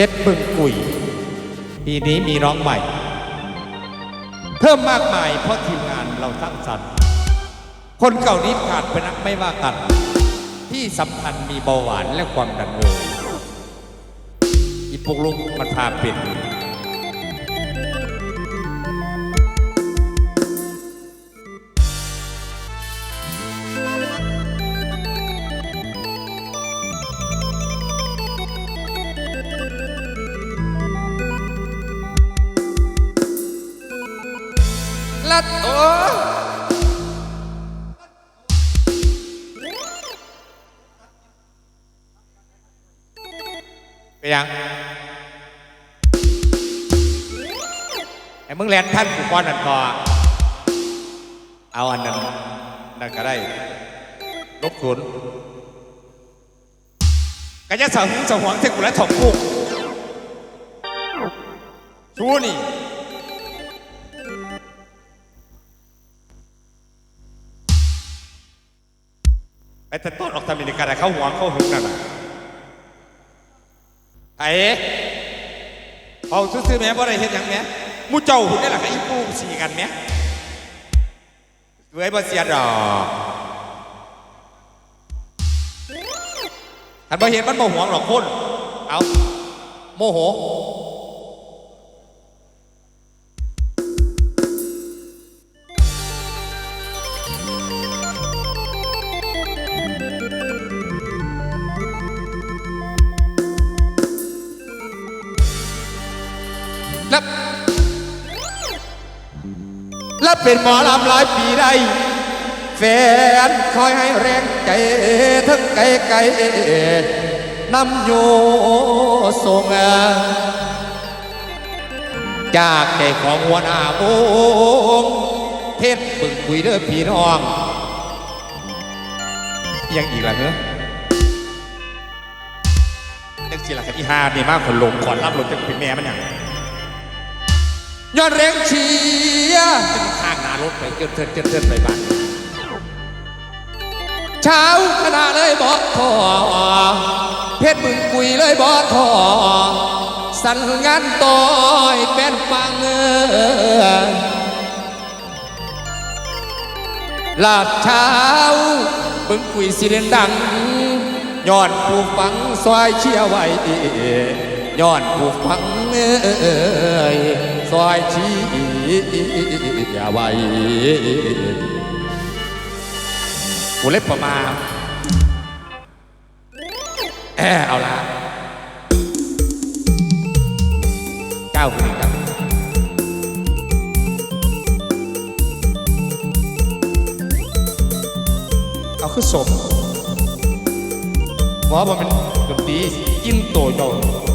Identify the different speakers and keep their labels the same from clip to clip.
Speaker 1: เพชรบึงกุย ปีนี้มีน้องใหม่ เพิ่มมากมายเพราะทีมงานเราสร้างสรรค์ คนเก่านี้ขาดไปนักไม่ว่ากัน ที่สำคัญมีเบาหวานและความดันเลยอีปุกลุกมันพาเป็น ดโอไปยังไอ้มึงแลนท่านกูก้อนนั่นก่อเอาอันนั้นนั่นก็ได้ลบขุนก็จะสาวหงสาวหวงเทกูและถมกูชูนี่ ไอ้แต่ต้นออกทำมินิการเขาหวงเขาหึงนั่นน่ะไอ้เอาซื้อๆแม่บ่ได้เฮ็ดหยังแม่มูเจ้าหุ่นได้ล่ะไอ้ปูสีกันแม่เว้ยบ่เสียดอกท่านบ่เห็นมันบ่หวงหรอกคนเอาโมโห แล้วแล้วเป็นหมอลำหลายปีได้ แฟนคอยให้แรงใจทั้งไกลไกลนำโยส่งจากใจของหัวหน้าวงเพชรบึงคุยเด้อพี่น้อง ยังอีกล่ะเนอะจังสิล่ะครับอีฮานี่มากคนลงขอนรับลงจากเป็นแม่มันอย่าง ยอดแรงเชียร์เป็นข้างหน้ารถไปเกินเทินเกินเทินไปบ้านเช้าขณะเลยบอทอเพชรบึงกุยเลยบอทอสั่นงานต่อยเป็นฟังเออลาดเช้าบึงกุยสิเรียนดังย้อนผู้ฟังซอยเชียร์ไว้ย้อนผู้ฟังเอ้ย ซอยชีอยร์ไว้กูเล็บประมาแอเอาละเก้าคนหนึ่งครับเอาคือสมเพราะว่ามันดนตรีกินโตโจน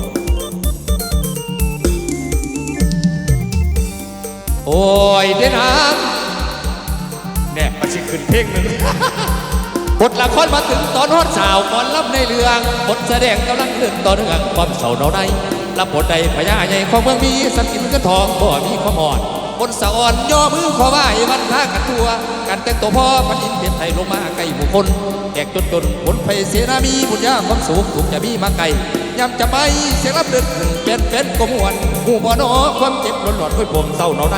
Speaker 1: โอ้ยเดนางเนี่ยมันสิขึ้นเพลงหนึ่งบทละครมาถึงตอนฮอดสาวก่อนรับในเรื่องบทแสดงกำลังขึ้นต่อเนื่องความเศร้าเนาในรับบทใดพญาใหญ่ของเมืองมีสักกินก็ทองบ่มีความอ่อนบทสะอ่อนย่อมือขอไหว้วันท่ากันทัวการแต่งตัวพ่อพันอินเพชรไทยลงมาไกลบุคคลแอกจนจนผลไฟเสนามีบุญญาความสุขถูกจะมีมาไกล ยำจะไปเสียงรับเดินเป็นเป็นกมวนหูบ่อนอความเจ็บหลอนหลอนด้วยผมเศร้าเนาใน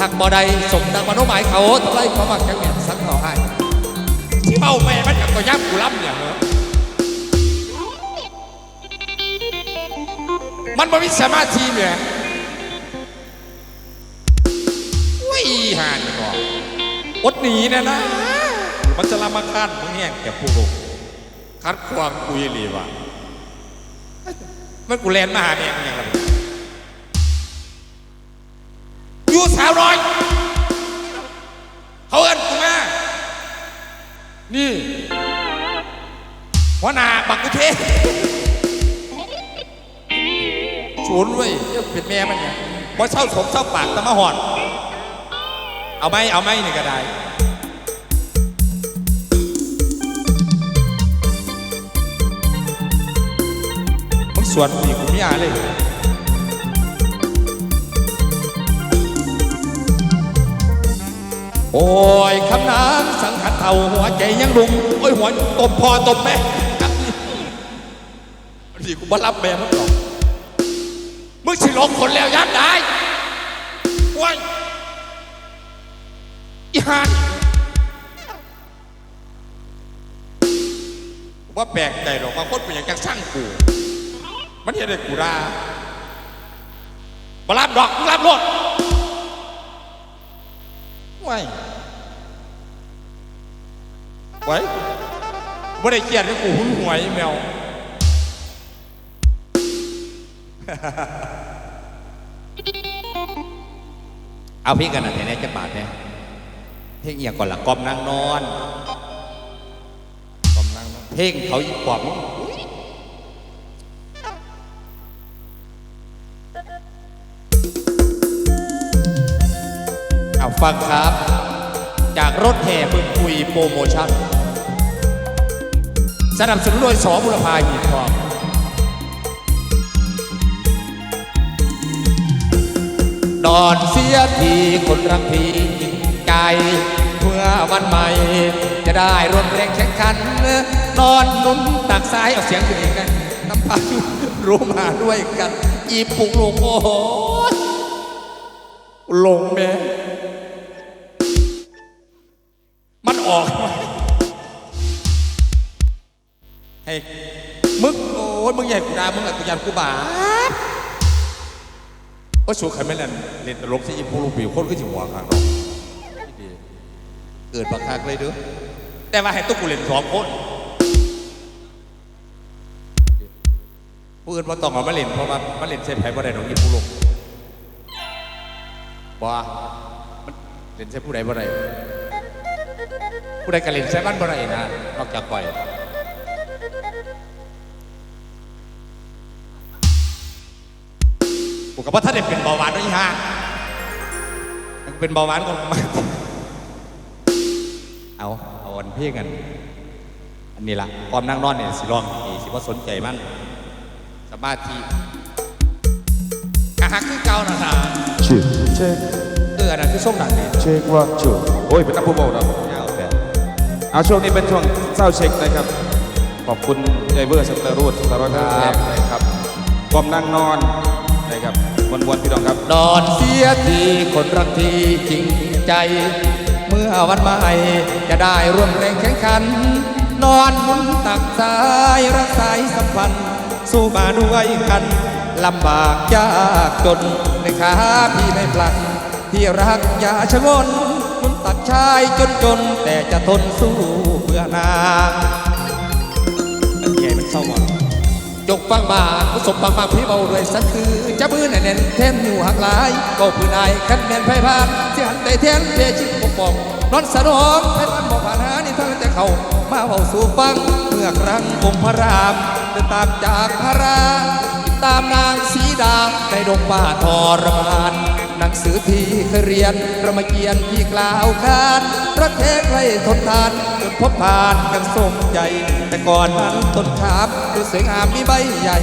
Speaker 1: หักบ่ใดสมดังมโนหมายเขาทำไรความมักจังแม่นสังเขาให้ที่เมาแม่มันอยากก็ยับกูรับเนี่ยเหรอมันบ่มีสมาธิเนี่ยวิ่หานก่อนอดหนีเนี่ยนะมันจะละมาคันมึงเนี่แกผู้ลงคัดความกุยลีว่ะ มันกูแลนมาหาเนี่ยมึงยังไงอยู่สาวน้อย เขาเอินกูมานี่หัวหน้าบักกุเทศูนเว้ยเอ้ยเป็นแม่มันเนี่ยว่าเช่าสมเช่าปากตะมาหอดเอาไหมเอาไหมนี่ก็ได้ วนปีกูม่อาเลยโอ้ยคำนางสังขัดเท่าหัวใจยังรุงโอ้ยหัวตบพอตบแม่ดีกูบ่รับแม่มันหรอกงสิลงคนแล้วยัดได้ว้ยอีหานว่าแปลกใจหรอกบาคนเป็นอย่างจังสร้างกู มันเห็นได้กูราบรับดอกมึงรับรถว้ยไว้ไม่ได้เกลียดให้กูหุ้นหวยแมวเอาพี่กันนะแน่ๆจะบาดเนี่ยเพลงเอียงก่อนละกอมนางนอนกอมนางนอนเพลงเขาอีกกว่ามึง ฟังครับ จากรถแห่บึงคุยโปรโมชั่นสนับสนุนโดยสอบุรพาหีทองนอนเสียทีคนรักพี่ใจเมื่อวันใหม่ จะได้ร่วมแรงแข่งขัน นอนนุ่นตักซ้ายเอาเสียงขึ้นอีกนะน้ำพังรู้มาด้วยกัน อีปุกลงโอ้โหลงแม่ ออก ให้มึงโอ้ยมึงใหญ่กูดามึงอะกูยันกูบาปว่าสูขันไม่เล่นเล่นตลกสิยิปูลูกปีคนก็จิหัวข้างเนาะเกิดบางครั้งเลยเด้อแต่ว่าให้ตุ๊กกูเล่นสองคนผู้อื่นว่าต้องเอามาเล่นเพราะว่ามาเล่นเซฟไพ่บ่ได้ดอกยิปูลูกบ่มันเล่นเซฟผู้ใดบ่ได้ ผู้ใดก็เล่นเซฟบ้านบ่ได้นะนอกจากก่อย กูกับว่าถ้าเด็กเป็นเบาหวานด้วยฮะมันก็เป็นเบาหวานก็มาเอาเอาอันเพี่กัน อันนี้ละความนั่งนอนเนี่ยสิลองอีสิว่าสนใจมั่งสมาธิกะหักคือเก่านะฮะ
Speaker 2: ชื่อเช็ค
Speaker 1: เอออันนั้นคือส้มหนังนี่
Speaker 2: เช็คว่าชื่อ
Speaker 3: โอ้ยเป็นนักผู้บอลนะ
Speaker 1: ยาวแต่
Speaker 3: เอาช่วงนี้เป็นช่วงเศร้าเช็คนะครับ ขอบคุณไดเวอร์สเตอร์รูดสารวัตรแทกนะครับความนั่งนอนนะครับวันวันๆพี่น้องครับ
Speaker 1: นอนเสียทีคนรักที่จริงใจ เมื่อวันใหม่จะได้ร่วมแรงแข่งขัน นอนหมุนตักสายรักสายสัมพันธ์สู้มาด้วยกันลำบากยากจนในขาพี่ไม่พลักที่รักอย่าชะงนหมุนตัก ชายจนจนแต่จะทนสู้เพื่อนางอันใหญ่มันเศร้าหมดจกฟังมากุศลฟังมาพี่เบาด้วยสันคือจะมือแน่นๆแทนหูหักหลายก็พื้นนายคันแมนไพ่พานเสียหันใจแทนเพียชิดปกป้องนอนสนองให้มันบอกผ่านหานี่ทั้งแต่เขามาเบาสู่ฟังเมื่อครั้งองค์พระรามเดินตามจากพระราดตามนางสีดาในดงป่าทรมาน หนังสือที่เคยเรียนประมาเกียนที่กล่าวขานรักแท้ใครทนทานจนพบผ่านกันสมใจ แต่ก่อนมันต้นขามดูสวยงามมีใบใหญ่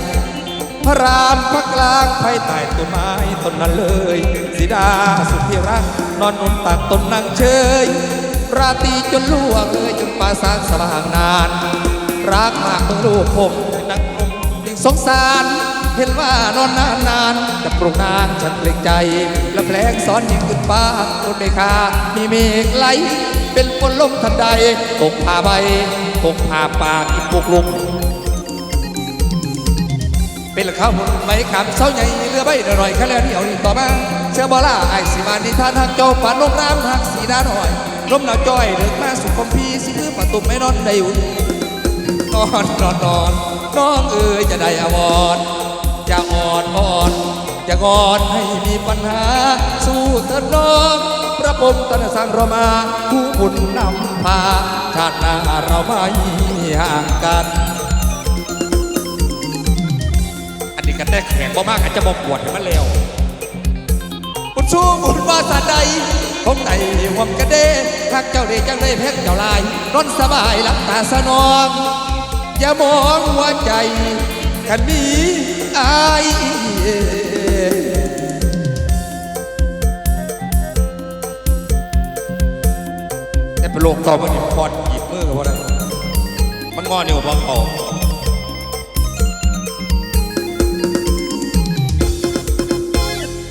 Speaker 1: พระรามพระกลางไผ่ใต้ต้นไม้ต้นนั้นเลยสีดาสุดที่รัก นอนนนตักต้นนางเชยราตรีจนล่วงเลยจนป่าสางสว่างนาน รักมากเมื่อลูกผมนักนมยิ่งสงสาร เห็นว่านอนนานนานๆกับปรุงนางฉันเกรงใจ และแผลงซ้อนยิ่งขึ้นฟ้าบนเมฆามีเมฆไหล เป็นฝนลมทันใดตกผ้าใบตกผ้าปากอีกปุกลุกเป็นข้าวหมุนไม่ขำเสาใหญ่เรือใบอร่อยแค่แล้วเดียวนี่ต่อมาเชื่อบอล่าไอสิมานิทานหักเจ้าฝันลงน้ำหักสีดาหน่อยลมหนาวจ้อยเดินมาสุขคมพีสิคือประตูไม่นอนได้อุ่นนอนนอนนอนน้องเอ๋ยจะได้อวร จะอ่อนอ่อน จะงอนให้มีปัญหา สู้เถิดน้องพระพรมตนสังเรมาผู้บุญนำพา ชาติหน้าเราไม่ห่างกัน อันนี้กันได้แข็งบ่มากอาจจะบอกปวดให้มันเร็วบุญสู้บุญวาสาใดคงไหนหวมกระเดทักเจ้าเดจังได้แพ็กเจ้าลายนอนสบายหลับตาสนอง อย่ามองหัวใจกันนี้ อายแต่เป็นโลกต่อมันนี่พอดหยิบมือกับว่าได้มันงอนิ้วพอเขา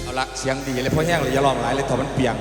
Speaker 1: อละเสียงดีเลยเพราะแห้งเลยอย่าลองหลายเลยถอมันเปียง